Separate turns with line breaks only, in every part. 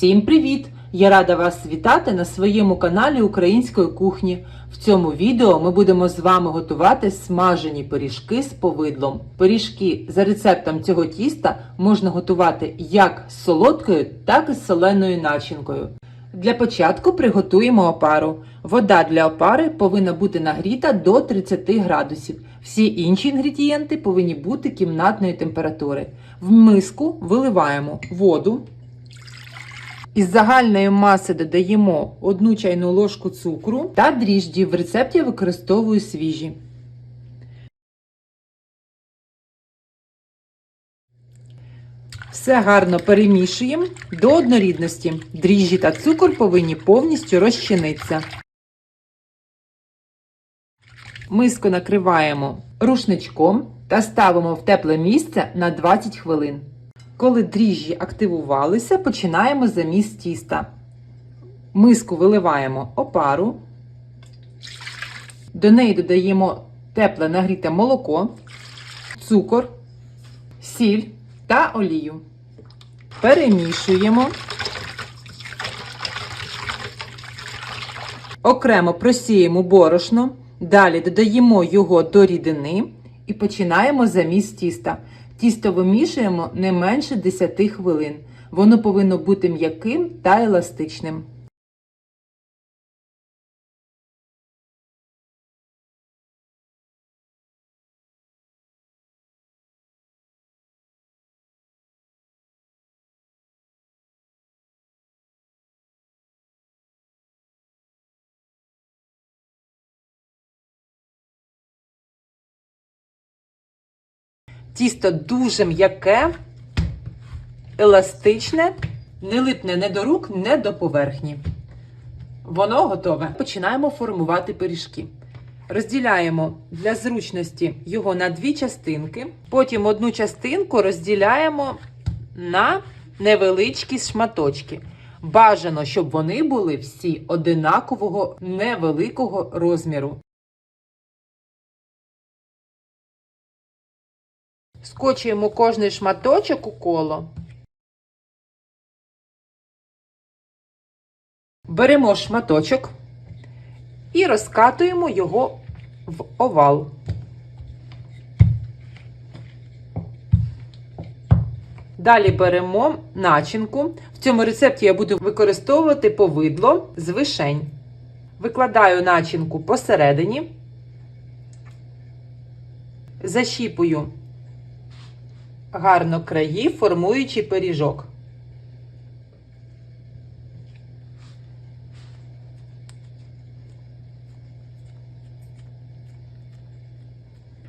Всім привіт! Я рада вас вітати на своєму каналі Української кухні. В цьому відео ми будемо з вами готувати смажені пиріжки з повидлом. Пиріжки за рецептом цього тіста можна готувати як з солодкою, так і з соленою начинкою. Для початку приготуємо опару. Вода для опари повинна бути нагріта до 30 градусів. Всі інші інгредієнти повинні бути кімнатної температури. В миску виливаємо воду. Із загальної маси додаємо 1 чайну ложку цукру та дріжджі. В рецепті використовую свіжі. Все гарно перемішуємо до однорідності. Дріжджі та цукор повинні повністю розчинитися. Миску накриваємо рушничком та ставимо в тепле місце на 20 хвилин. Коли дріжджі активувалися, починаємо заміс тіста. Миску виливаємо опару, до неї додаємо тепле нагріте молоко, цукор, сіль та олію. Перемішуємо. Окремо просіємо борошно, далі додаємо його до рідини і починаємо заміс тіста. Тісто вимішуємо не менше 10 хвилин. Воно повинно бути м'яким та еластичним. Тісто дуже м'яке, еластичне, не липне не до рук, не до поверхні. Воно готове. Починаємо формувати пиріжки. Розділяємо для зручності його на дві частинки. Потім одну частинку розділяємо на невеличкі шматочки. Бажано, щоб вони були всі одинакового невеликого розміру. Скочуємо кожний шматочок у коло. Беремо шматочок і розкатуємо його в овал. Далі беремо начинку. В цьому рецепті я буду використовувати повидло з вишень. Викладаю начинку посередині, защіпую гарно краї, формуючи пиріжок.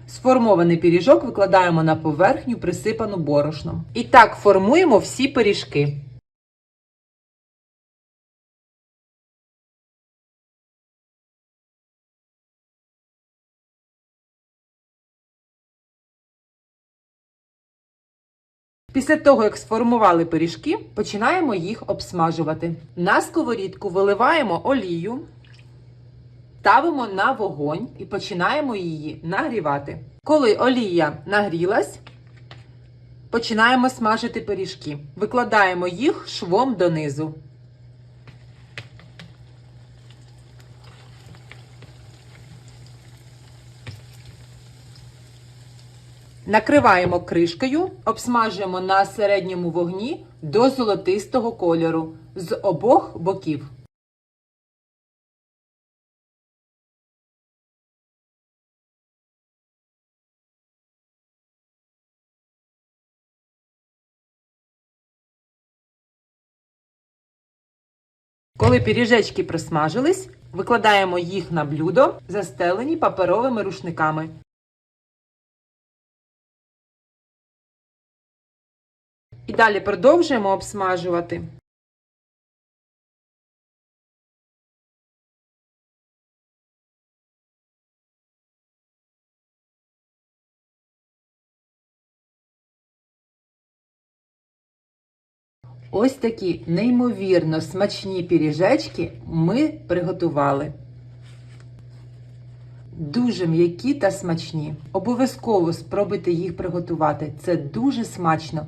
Сформований пиріжок викладаємо на поверхню, присипану борошном. І так формуємо всі пиріжки. Після того, як сформували пиріжки, починаємо їх обсмажувати. На сковорідку виливаємо олію, ставимо на вогонь і починаємо її нагрівати. Коли олія нагрілась, починаємо смажити пиріжки. Викладаємо їх швом донизу. Накриваємо кришкою, обсмажуємо на середньому вогні до золотистого кольору з обох боків. Коли пиріжечки присмажились, викладаємо їх на блюдо, застелені паперовими рушниками. Далі продовжуємо обсмажувати. Ось такі неймовірно смачні пиріжечки ми приготували. Дуже м'які та смачні. Обов'язково спробуйте їх приготувати. Це дуже смачно.